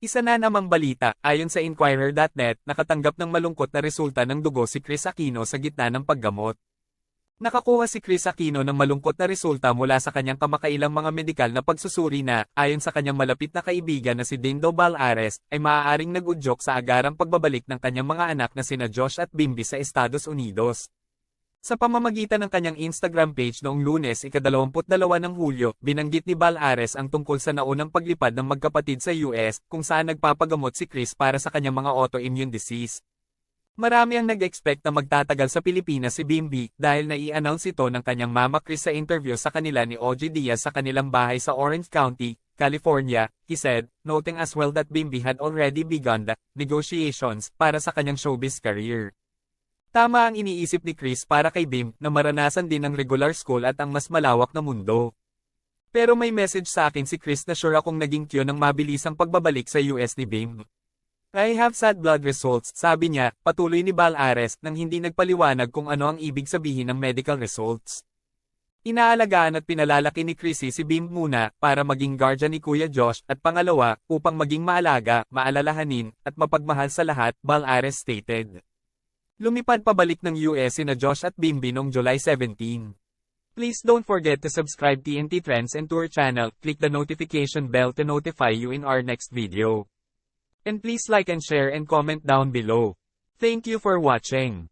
Isa na namang balita, ayon sa Inquirer.net, nakatanggap ng malungkot na resulta ng dugo si Chris Aquino sa gitna ng paggamot. Nakakuha si Chris Aquino ng malungkot na resulta mula sa kanyang kamakailang mga medikal na pagsusuri na, ayon sa kanyang malapit na kaibigan na si Dindo Balares, ay maaaring nag-udyok sa agarang pagbabalik ng kanyang mga anak na sina Josh at Bimbi sa Estados Unidos. Sa pamamagitan ng kanyang Instagram page noong lunes ika-22 ng Hulyo, binanggit ni Balares ang tungkol sa naunang paglipad ng magkapatid sa US kung saan nagpapagamot si Chris para sa kanyang mga autoimmune disease. Marami ang nag-expect na magtatagal sa Pilipinas si Bimbi dahil nai-announce ito ng kanyang mama Chris sa interview sa kanila ni OG Diaz sa kanilang bahay sa Orange County, California, he said, noting as well that Bimbi had already begun the negotiations para sa kanyang showbiz career. Tama ang iniisip ni Chris para kay Bim na maranasan din ang regular school at ang mas malawak na mundo. Pero may message sa akin si Chris na sure akong naging cue ng mabilisang pagbabalik sa US ni Bim. I have sad blood results, sabi niya, patuloy ni Bal Ares nang hindi nagpaliwanag kung ano ang ibig sabihin ng medical results. Inaalagaan at pinalalaki ni Chrissy si Bim muna para maging guardian ni Kuya Josh at pangalawa upang maging maalaga, maalalahanin, at mapagmahal sa lahat, Bal Ares stated. Lumipad pabalik ng US sina Josh at Bimbi noong July 17. Please don't forget to subscribe TNT Trends and Tour channel, click the notification bell to notify you in our next video. And please like and share and comment down below. Thank you for watching.